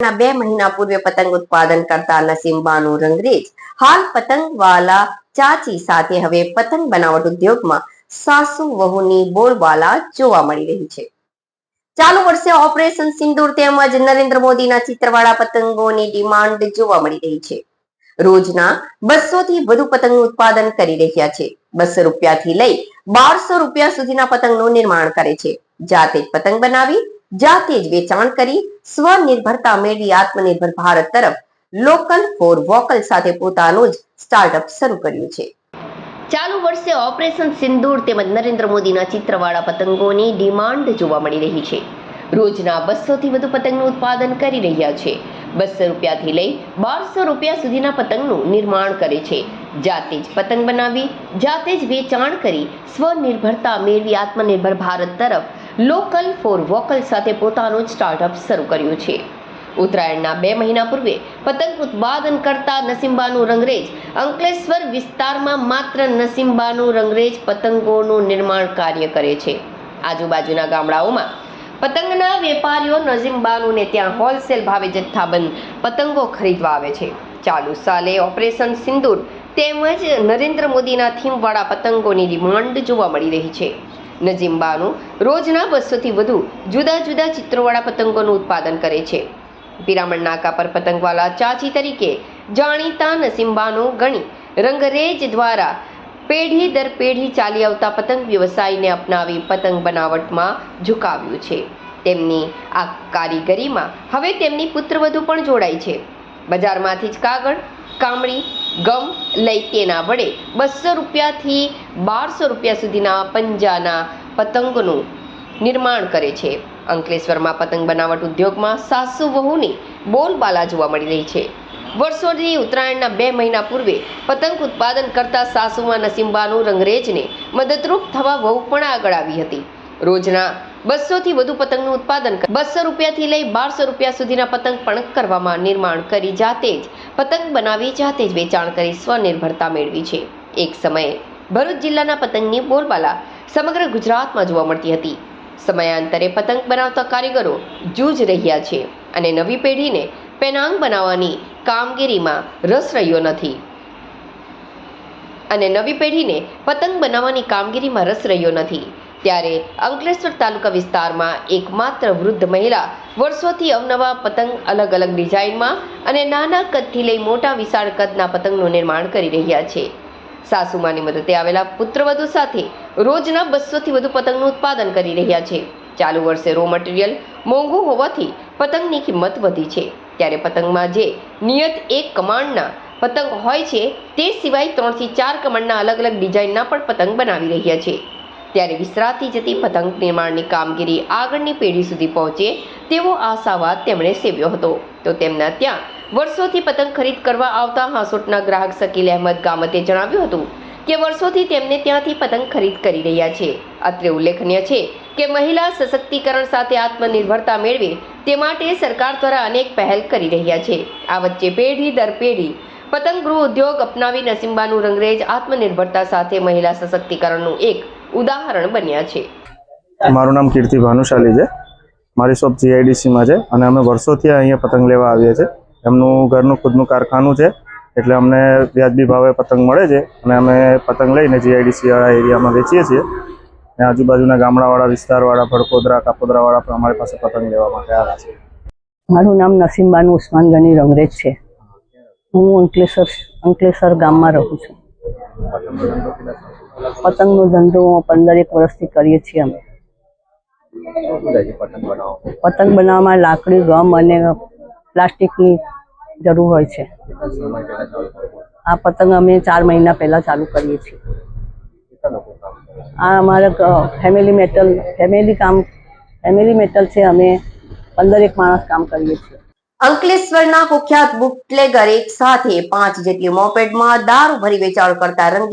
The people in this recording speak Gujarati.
ના બે મહિના પૂર્વે પતંગ ઉત્પાદન કરતા નસીમબાનું રંગરેજ. હાલ પતંગવાલા ચાચી સાથે હવે પતંગ બનાવટ ઉદ્યોગમાં સાસુ વહુની બોલબાલા જોવા મળી રહી છે. ચાલુ વર્ષે ઓપરેશન સિંદૂર તેમજ નરેન્દ્ર મોદીના ચિત્રવાળા પતંગોની ડિમાન્ડ જોવા મળી રહી છે. રોજના બસો થી વધુ પતંગનું ઉત્પાદન કરી રહ્યા છે. બસો રૂપિયાથી લઈ બારસો રૂપિયા સુધીના પતંગનું નિર્માણ કરે છે. જાતે જ પતંગ બનાવી જાતે જ વેચાણ કરી સ્વનિર્ભરતા મેળવી આત્મનિર્ભર ભારત તરફ લોકલ ફોર વોકલ સાથે પોતાનું જ સ્ટાર્ટઅપ શરૂ કર્યું છે. ચાલુ વર્ષે ઓપરેશન સિંદૂર તેમજ નરેન્દ્ર મોદીના ચિત્રવાળા પતંગોની ડિમાન્ડ જોવા મળી રહી છે. રોજના બસોથી વધુ પતંગનું ઉત્પાદન કરી રહ્યા છે. બસો રૂપિયાથી લઈ બારસો રૂપિયા સુધીના પતંગનું નિર્માણ કરે છે. જાતે જ પતંગ બનાવી, જાતે જ વેચાણ કરી સ્વનિર્ભરતા મેળવી આત્મનિર્ભર ભારત તરફ લોકલ ફોર વોકલ સાથે પોતાનું સ્ટાર્ટઅપ શરૂ કર્યું છે. ઉત્તરાયણના બે મહિના પૂર્વે પતંગ ઉત્પાદન કરતા નસીમ્બાનું રંગરેજ અંકલેશ્વર વિસ્તારમાં માત્ર નસીમ્બાનું રંગરેજ પતંગોનું નિર્માણ કાર્ય કરે છે. આજુબાજુના ગામડાઓમાં પતંગના વેપારીઓ નસીમ્બાનુને ત્યાં હોલસેલ ભાવે જથ્થાબંધ પતંગો ખરીદવા આવે છે. ચાલુ સાલે ઓપરેશન સિંદૂર તેમજ નરેન્દ્ર મોદીના થીમવાળા પતંગોની ડિમાન્ડ જોવા મળી રહી છે. નજીમબાનું રોજના બસોથી વધુ જુદા જુદા ચિત્રોવાળા પતંગોનું ઉત્પાદન કરે છે. પિરામણ નાકા પર પતંગવાલા ચાચી તરીકે જાણીતા નસીમબાનું ગણી રંગરેજ દ્વારા પેઢી દર પેઢી ચાલી આવતા પતંગ વ્યવસાયને અપનાવી પતંગ બનાવટમાં ઝુકાવ્યું છે. તેમની આ કારીગરીમાં હવે તેમની પુત્રવધુ પણ જોડાય છે. બજારમાંથી જ કાગળ, કામળી ગમ લઈ તેના વડે બસો રૂપિયાથી બારસો રૂપિયા સુધીના પંજાના પતંગનું નિર્માણ કરે છે. અંકલેશ્વરમાં પતંગ બનાવટ ઉદ્યોગમાં સાસુ વહુની બોલબાલા જોવા મળી રહી છે. વર્ષોથી ઉત્તરાયણના બે મહિના પૂર્વે પતંગ ઉત્પાદન કરતા સાસુમાં નસીમબાનું રંગરેજને મદદરૂપ થવા વહુ પણ આગળ આવી હતી. રોજના બસોથી વધુ પતંગનું ઉત્પાદન બસો રૂપિયાથી લઈ બારસો રૂપિયા સુધીના પતંગ પણ કરવામાં નિર્માણ કરી જાતે જ પતંગ બનાવી જાતે જ વેચાણ કરી સ્વનિર્ભરતા મેળવી છે. એક સમયે ભરૂચ જિલ્લાના પતંગની બોલબાલા સમગ્ર ગુજરાતમાં જોવા મળતી હતી. સમયાંતરે પતંગ બનાવતા કારીગરો જૂજ રહ્યા છે અને નવી પેઢીને પેનાંગ બનાવવાની કામગીરીમાં રસ રહ્યો નથી. અને નવી પેઢીને પતંગ બનાવવાની કામગીરીમાં રસ રહ્યો નથી. ત્યારે અંકલેશ્વર તાલુકા વિસ્તારમાં એકમાત્ર વૃદ્ધ મહિલા વર્ષોથી અવનવા પતંગ અલગ અલગ ડિઝાઇનમાં અને નાના કદથી લઈ મોટા વિશાળ કદના પતંગનું નિર્માણ કરી રહ્યા છે. સાસુમાની મદદે આવેલા પુત્રવધુ સાથે રોજના બસોથી વધુ પતંગનું ઉત્પાદન કરી રહ્યા છે. ચાલુ વર્ષે રો મટીરિયલ મોંઘું હોવાથી પતંગની કિંમત વધી છે. ત્યારે પતંગમાં જે નિયત એક કમાણના પતંગ હોય છે, તે સિવાય ત્રણથી ચાર કમાણના અલગ અલગ ડિઝાઇનના પણ પતંગ બનાવી રહ્યા છે. ત્યારે વિસરાતી જતી પતંગ નિર્માણની કામગીરી આગળની પેઢી સુધી પહોંચે તેવો આશાવાદ તેમણે સેવ્યો હતો. તો તેમના ત્યાં વર્ષોથી પતંગ ખરીદ કરવા આવતા હાંસોટના ગ્રાહક શકીલ અહેમદ ગામતે જણાવ્યું હતું કે વર્ષોથી તેમને ત્યાંથી પતંગ ખરીદ કરી રહ્યા છે. અત્રે ઉલ્લેખનીય છે કે મહિલા સશક્તિકરણ સાથે આત્મનિર્ભરતા મેળવે તે માટે સરકાર દ્વારા અનેક પહેલ કરી રહ્યા છે. આ વચ્ચે પેઢી દર પેઢી પતંગ ગૃહ ઉદ્યોગ અપનાવી નસીમબાનું રંગરેજ આત્મનિર્ભરતા સાથે મહિલા સશક્તિકરણનું એક ઉદાહરણ બન્યા છે. મારું નામ કીર્તિ ભાનુશાલી છે. મારી શોપ જીઆઈડીસીમાં છે અને અમે વર્ષોથી અહીંયા પતંગ લેવા આવીએ છીએ એમનું ઘરનું ખુદનું કારખાનું છે. એટલે અમને વ્યાજબી ભાવે પતંગ મળે છે અને અમે પતંગ લઈને જીઆઈડીસી વાળા એરિયામાં વેચીએ છીએ. અને આજુબાજુના ગામડાવાળા વિસ્તારવાળા ભડકોદરા કાપોદરાવાળા પણ અમારી પાસે પતંગ લેવા માટે આવ્યા છે. મારું નામ નસીમબાનું ઉસ્માન ગની રંગરેજ છે. હું અંકલેશ્વર અંકલેશ્વર ગામમાં રહું છું. પતંગનો ધંધો પંદર એક વર્ષથી કરીએ છીએ અમે. પતંગ બનાવવામાં લાકડી, ગમ અને પ્લાસ્ટિકની જરૂર હોય છે. આ પતંગ અમે ચાર મહિના પહેલાં ચાલુ કરીએ છીએ. આ અમારા ફેમિલી મેટલ ફેમિલી કામ ફેમિલી મેટલ છે અમે પંદર એક માણસ કામ કરીએ છીએ. અંકલેશ્વરના કુખ્યાત બુટલેગર એક સાથે પાંચ જેટલી મોપેડમાં દારૂ ભરી વેચાણ કરતા રંગી